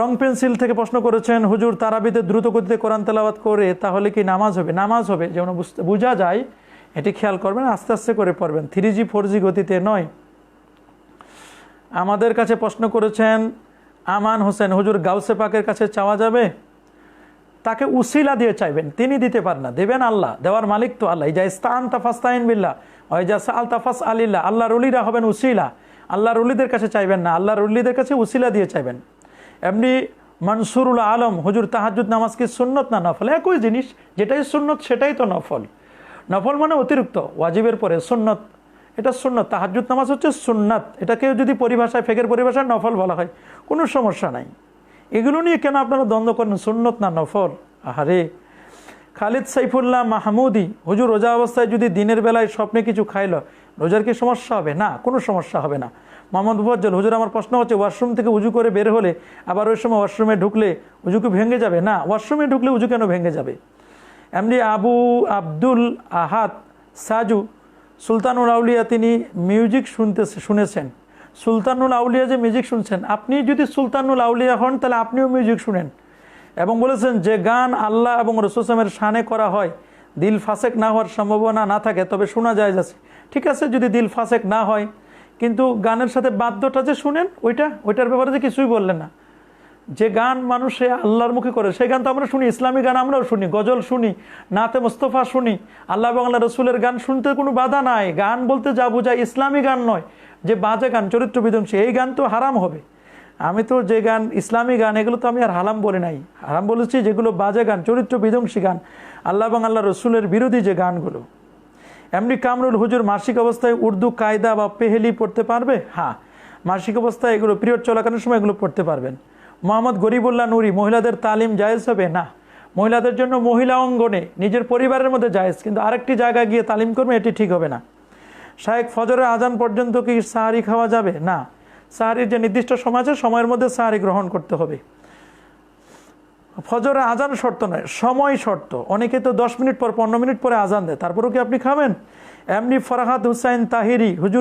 রং pencil থেকে প্রশ্ন করেছেন, হুজুর, তারাবিতে দ্রুত গতিতে কোরআন তেলাওয়াত করে তাহলে কি নামাজ হবে? নামাজ হবে, যেমন বুঝতে, বোঝা যায়, এটি খেয়াল করবেন, আস্তে আস্তে করে পড়বেন। থ্রি জি ফোর জি গতিতে নয়। আমাদের কাছে প্রশ্ন করেছেন, আমান হোসেন, হুজুর, গাউসে পাকের কাছে চাওয়া যাবে? তাকে উসিলা দিয়ে চাইবেন, তিনি দিতে পারেন না, দেবেন আল্লাহ, দেওয়ার মালিক তো আল্লাহ। যা ইস্তান তাফাস্তাইন বিল্লাহ ওই যা আল তাফাস আলিল্লাহ আল্লাহ রুলিরা হবেন উসিলা আল্লাহ রুলিদের কাছে চাইবেন না আল্লাহ রুলিদের কাছে উসিলা দিয়ে চাইবেন এমনি মনসুরুল আলম, হুজুর তাহাজুদ নামাজ কি সুন্নত না নফল? একই জিনিস, যেটাই সুন্নত সেটাই তো নফল। নফল মানে অতিরিক্ত, ওয়াজিবের পরে সুন্নত। এটা সুন্নত তাহাজুদ নামাজ হচ্ছে সুন্নাত। এটাকে যদি পরিভাষায়, ফেকের পরিভাষায় নফল বলা হয়, কোনো সমস্যা নাই। এগুলো নিয়ে কেন আপনারা দ্বন্দ্ব করেন, সুন্নত না নফল? আহারে! খালিদ সাইফুল্লাহ মাহমুদি, হুজুর রোজা অবস্থায় যদি দিনের বেলায় স্বপ্নে কিছু খাইল রোজার কি সমস্যা হবে? না, কোনো সমস্যা হবে না। মোহাম্মদ মুফজ্জল, হুজুর, আমার প্রশ্ন হচ্ছে, ওয়াশরুম থেকে উজু করে বের হলে আবার ওই সময় ওয়াশরুমে ঢুকলে উজু কি ভেঙে যাবে? না, ওয়াশরুমে ঢুকলে উজু কেন ভেঙে যাবে? এমনি আবু আব্দুল আহাদ সাজু, সুলতানুল আউলিয়া তিনি মিউজিক শুনতে শুনেছেন। সুলতানুল আউলিয়া যে মিউজিক শুনছেন, আপনি যদি সুলতানুল আউলিয়া হন, তাহলে আপনিও মিউজিক শুনেন। এবং বলেছেন যে গান আল্লাহ এবং রসুসলামের শানে করা হয়, দিল ফাসেক না হওয়ার সম্ভাবনা না থাকে, তবে শোনা যায় যাচ্ছে ঠিক আছে, যদি দিল ফাসেক না হয়। কিন্তু গানের সাথে বাদ্যটা যে শুনেন, ওইটা, ওইটার ব্যাপারে যে কিছুই বললেন না। যে গান মানুষে আল্লাহর মুখে করে, সেই গান তো আমরা শুনি, ইসলামী গান আমরাও শুনি, গজল শুনি, নাতে মোস্তফা শুনি, আল্লাহ বাংলা রসুলের গান শুনতে কোনো বাধা নাই। গান বলতে যা বোঝায় ইসলামী গান নয়, যে বাজে গান চরিত্র বিধ্বংসী এই গান তো হারাম হবে। আমি তো যে গান, ইসলামী গান, এগুলো তো আমি আর হারাম বলি নাই। হারাম বলেছি যেগুলো বাজে গান চরিত্র বিধ্বংসী গান, আল্লাহ আল্লাহ রসুলের বিরোধী যে গানগুলো। এমনি কামরুল হুজুর মাসিক অবস্থায় উর্দু, কায়দা বা পেহেলি পড়তে পারবে? হ্যাঁ। মাসিক অবস্থায় এগুলো পিরিয়ড চলাকালীন সময় এগুলো পড়তে পারবেন। মোহাম্মদ গরিবুল্লাহ নুরি, মহিলাদের তালিম জায়েজ হবে? না। মহিলাদের জন্য মহিলা অঙ্গনে নিজের পরিবারের মধ্যে জায়েজ, কিন্তু আরেকটি জায়গায় গিয়ে তালিম করবে, এটি ঠিক হবে না। শাহেক ফজরের আজান পর্যন্ত কি সাহারি খাওয়া যাবে? না। সাহারির যে নির্দিষ্ট সময় আছে, সময়ের মধ্যে সাহারি গ্রহণ করতে হবে। ফজরে আজান শর্ত নয়, সময় শর্ত। অনেকে তো দশ মিনিট পর, পনেরো মিনিট পরে আজান দেয়। তারপরেও কি আপনি খাবেন? এমনি ফরাহাদ হুসাইন তাহিরি, হুজুর